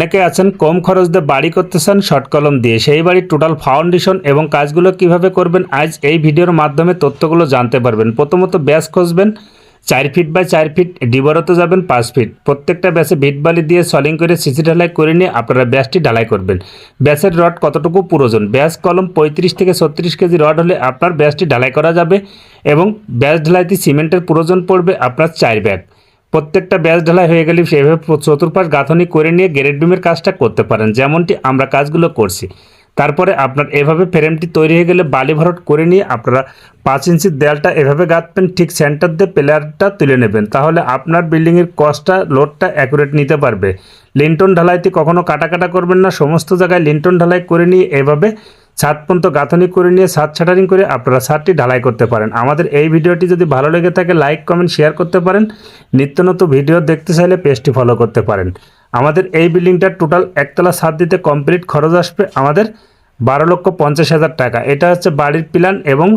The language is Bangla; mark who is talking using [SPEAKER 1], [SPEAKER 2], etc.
[SPEAKER 1] অনেকে আছেন, কম খরচ দিয়ে বাড়ি করতে চান, শর্ট কলম দিয়ে। সেই বাড়ির টোটাল ফাউন্ডেশন এবং কাজগুলো কীভাবে করবেন, আজ এই ভিডিওর মাধ্যমে তথ্যগুলো জানতে পারবেন। প্রথমত ব্যাস খুঁজবেন চার ফিট বাই চার ফিট ডিবরতে যাবেন, পাঁচ ফিট প্রত্যেকটা ব্যাসে ভিট বালি দিয়ে সলিং করে সিসি ঢালাই করে নিয়ে আপনারা ব্যাসটি ঢালাই করবেন। ব্যাসের রড কতটুকু প্রয়োজন? ব্যাস কলম পঁয়ত্রিশ থেকে ছত্রিশ কেজি রড হলে আপনার ব্যাসটি ঢালাই করা যাবে এবং ব্যাস ঢালাইতে সিমেন্টের প্রয়োজন পড়বে আপনার চার ব্যাগ। প্রত্যেকটা ব্যাস ঢালাই হয়ে গেলে সেভাবে চতুর্পাশ গাঁথনি করে নিয়ে গ্রেড বিমের কাজটা করতে পারেন, যেমনটি আমরা কাজগুলো করছি। তারপরে আপনার এভাবে ফ্রেমটি তৈরি হয়ে গেলে বালি ভরট করে নিয়ে আপনারা পাঁচ ইঞ্চির দেয়ালটা এভাবে গাঁথবেন, ঠিক সেন্টার দিয়ে প্লেয়ারটা তুলে নেবেন। তাহলে আপনার বিল্ডিংয়ের কস্টটা, লোডটা অ্যাকুরেট নিতে পারবে। লিন্টন ঢালাইতে কখনও কাটা কাটা করবেন না, সমস্ত জায়গায় লিন্টন ঢালাই করে নিয়ে এভাবে ছাদ পর্যন্ত গাঁথনি করে নিয়ে ছাদ ছাটারিং করে আপনারা ছাদটি ঢালাই করতে পারেন। আমাদের এই ভিডিওটি যদি ভালো লেগে থাকে লাইক কমেন্ট শেয়ার করতে পারেন। নিত্য নতুন ভিডিও দেখতে চাইলে পেজটি ফলো করতে পারেন। আমাদের এই বিল্ডিংটার টোটাল একতলা ছাদ দিতে কমপ্লিট খরচ আসবে আমাদের বারো লক্ষ পঞ্চাশ হাজার টাকা। এটা হচ্ছে বাড়ির প্ল্যান এবং